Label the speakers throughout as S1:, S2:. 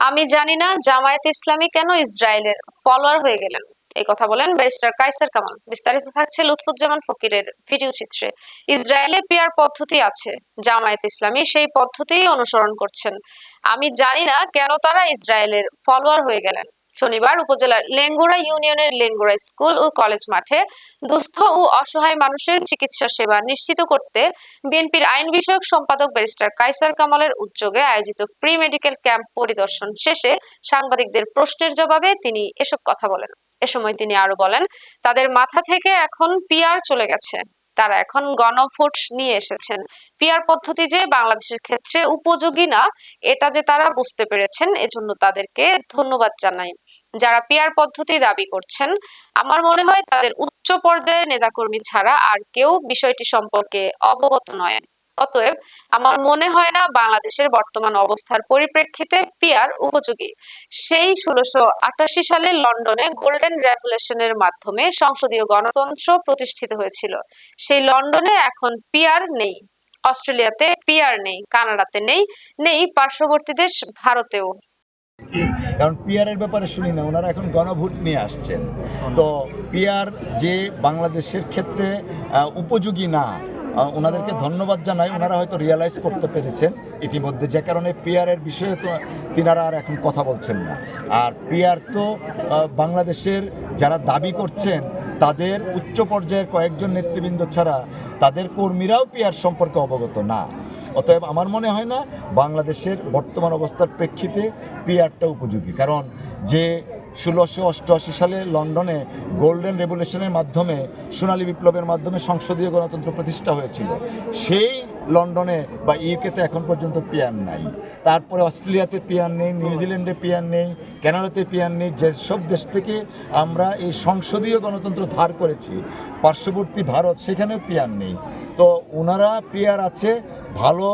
S1: আমি জানি না জামায়াত ইসলামী কেন ইসরায়েলের ফলোয়ার হয়ে গেলেন। এই কথা বলেন ব্যারিস্টার কাইসার কামাল। বিস্তারিত থাকছে লুৎফুজ্জামান ফকিরের ভিডিও চিত্রে। ইসরায়েলে পেয়ার পদ্ধতি আছে, জামায়াত ইসলামী সেই পদ্ধতিই অনুসরণ করছেন। আমি জানি না কেন তারা ইসরায়েলের ফলোয়ার হয়ে গেলেন। শনিবার উপজেলার লেঙ্গুড়া ইউনিয়নের লেঙ্গুড়া স্কুল ও কলেজ মাঠে দুস্থ ও অসহায় মানুষের চিকিৎসা সেবা নিশ্চিত করতে বিএনপির আইন বিষয়ক সম্পাদক ব্যারিস্টার কাইসার কামালের উদ্যোগে আয়োজিত ফ্রি মেডিকেল ক্যাম্প পরিদর্শন শেষে সাংবাদিকদের প্রশ্নের জবাবে তিনি এসব কথা বলেন। এ সময় তিনি আরও বলেন, তাদের মাথা থেকে এখন পিআর চলে গেছে। তারা এখন গণভোট নিয়ে এসেছেন। পিয়ার পদ্ধতি যে বাংলাদেশের ক্ষেত্রে উপযোগী না, এটা যে তারা বুঝতে পেরেছেন, এজন্য তাদেরকে ধন্যবাদ জানাই। যারা পিয়ার পদ্ধতি দাবি করছেন, আমার মনে হয় তাদের উচ্চ পর্যায়ের নেতাকর্মী ছাড়া আর কেউ বিষয়টি সম্পর্কে অবগত নয়। অতএব আমার মনে হয় না বাংলাদেশের বর্তমান অবস্থার পরিপ্রেক্ষিতে পিয়ার উপযোগী। সেই ষোলোশো আটাশি সালে লন্ডনে গোল্ডেন রেভলিউশনের মাধ্যমে সংসদীয় গণতন্ত্র প্রতিষ্ঠিত হয়েছিল। সেই লন্ডনে এখন পিয়ার নেই, অস্ট্রেলিয়াতে পিয়ার নেই, কানাডাতে নেই নেই পার্শ্ববর্তী দেশ ভারতেও।
S2: কারণ পিয়ারের ব্যাপারে শুনি না, ওনারা এখন গণভোট নিয়ে আসছেন। তো পিয়ার যে বাংলাদেশের ক্ষেত্রে উপযোগী না ওনাদেরকে ধন্যবাদ জানাই। ওনারা হয়তো রিয়ালাইজ করতে পেরেছেন। ইতিমধ্যে যে কারণে পিয়ারের বিষয়ে তো তিনারা আর এখন কথা বলছেন না। আর পিয়ার তো বাংলাদেশের যারা দাবি করছেন, তাদের উচ্চ পর্যায়ের কয়েকজন নেতৃবৃন্দ ছাড়া তাদের কর্মীরাও পিয়ার সম্পর্কে অবগত না। অতএব আমার মনে হয় না, বাংলাদেশের বর্তমান অবস্থার প্রেক্ষিতে পিআরটা উপযোগী। কারণ যে ষোলোশো অষ্টআশি সালে লন্ডনে গোল্ডেন রেভলিউশনের মাধ্যমে, সোনালী বিপ্লবের মাধ্যমে সংসদীয় গণতন্ত্র প্রতিষ্ঠা হয়েছিল। সেই লন্ডনে বা ইউকেতে এখন পর্যন্ত পিয়ার নাই। তারপরে অস্ট্রেলিয়াতে পিয়ার নেই, নিউজিল্যান্ডে পিয়ার নেই, কানাডাতে পিয়ার নেই যেসব দেশ থেকে আমরা এই সংসদীয় গণতন্ত্র ধার করেছি, পার্শ্ববর্তী ভারত, সেখানেও পিয়ার নেই। তো ওনারা পিয়ার আছে, ভালো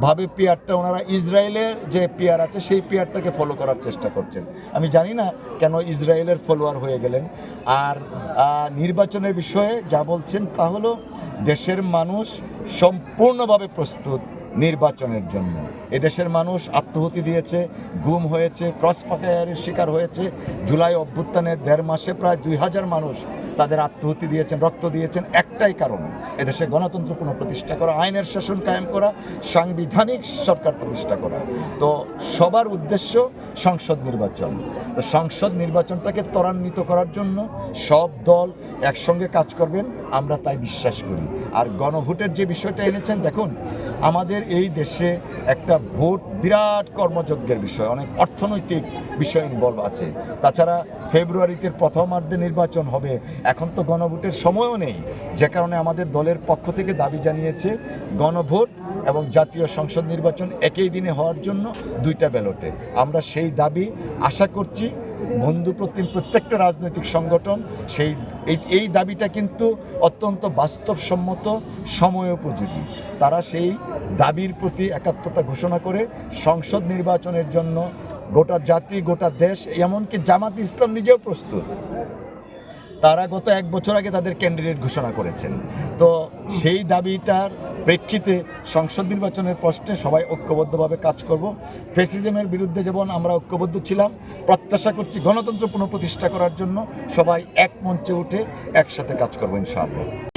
S2: ভাবে পেয়ারটা ওনারা ইসরায়েলের যে পেয়ার আছে, সেই পেয়ারটাকে ফলো করার চেষ্টা করছেন। আমি জানি না কেন ইসরায়েলের ফলোয়ার হয়ে গেলেন। আর নির্বাচনের বিষয়ে যা বলছেন তা হলো, দেশের মানুষ সম্পূর্ণভাবে প্রস্তুত। নির্বাচনের জন্য। এদেশের মানুষ আত্মহতি দিয়েছে, গুম হয়েছে, ক্রস ফায়ারের শিকার হয়েছে। জুলাই অভ্যুত্থানে দেড় মাসে প্রায় দুই হাজার মানুষ তাদের আত্মহতি দিয়েছেন, রক্ত দিয়েছেন একটাই কারণ। এদেশে গণতন্ত্র পুনঃপ্রতিষ্ঠা করা, আইনের শাসন কায়েম করা, সাংবিধানিক সরকার প্রতিষ্ঠা করা। তো সবার উদ্দেশ্য সংসদ নির্বাচন। তো সংসদ নির্বাচনটাকে ত্বরান্বিত করার জন্য সব দল একসঙ্গে কাজ করবেন, আমরা তাই বিশ্বাস করি। আর গণভোটের যে বিষয়টা এনেছেন, দেখুন, আমাদের এই দেশে একটা ভোট বিরাট কর্মযজ্ঞের বিষয়, অনেক অর্থনৈতিক বিষয় ইনভলভ আছে। তাছাড়া ফেব্রুয়ারিতে প্রথমার্ধে নির্বাচন হবে, এখন তো গণভোটের সময়ও নেই। যে কারণে আমাদের দলের পক্ষ থেকে দাবি জানিয়েছে গণভোট এবং জাতীয় সংসদ নির্বাচন একই দিনে হওয়ার জন্য দুইটা ব্যালটে। আমরা সেই দাবি আশা করছি বন্ধু প্রতিম প্রত্যেকটা রাজনৈতিক সংগঠন, সেই, এই এই দাবিটা কিন্তু অত্যন্ত বাস্তবসম্মত সময়োপযোগী তারা সেই দাবির প্রতি একাত্মতা ঘোষণা করে সংসদ নির্বাচনের জন্য গোটা জাতি, গোটা দেশ, এমনকি জামাত ইসলাম নিজেও প্রস্তুত। তারা গত এক বছর আগে তাদের ক্যান্ডিডেট ঘোষণা করেছেন। তো সেই দাবিটার প্রেক্ষিতে সংসদ নির্বাচনের প্রশ্নে সবাই ঐক্যবদ্ধভাবে কাজ করব। ফেসিজমের বিরুদ্ধে যেমন আমরা ঐক্যবদ্ধ ছিলাম, প্রত্যাশা করছি গণতন্ত্র পুনঃপ্রতিষ্ঠা করার জন্য সবাই এক মঞ্চে উঠে একসাথে কাজ করব ইনশাআল্লাহ।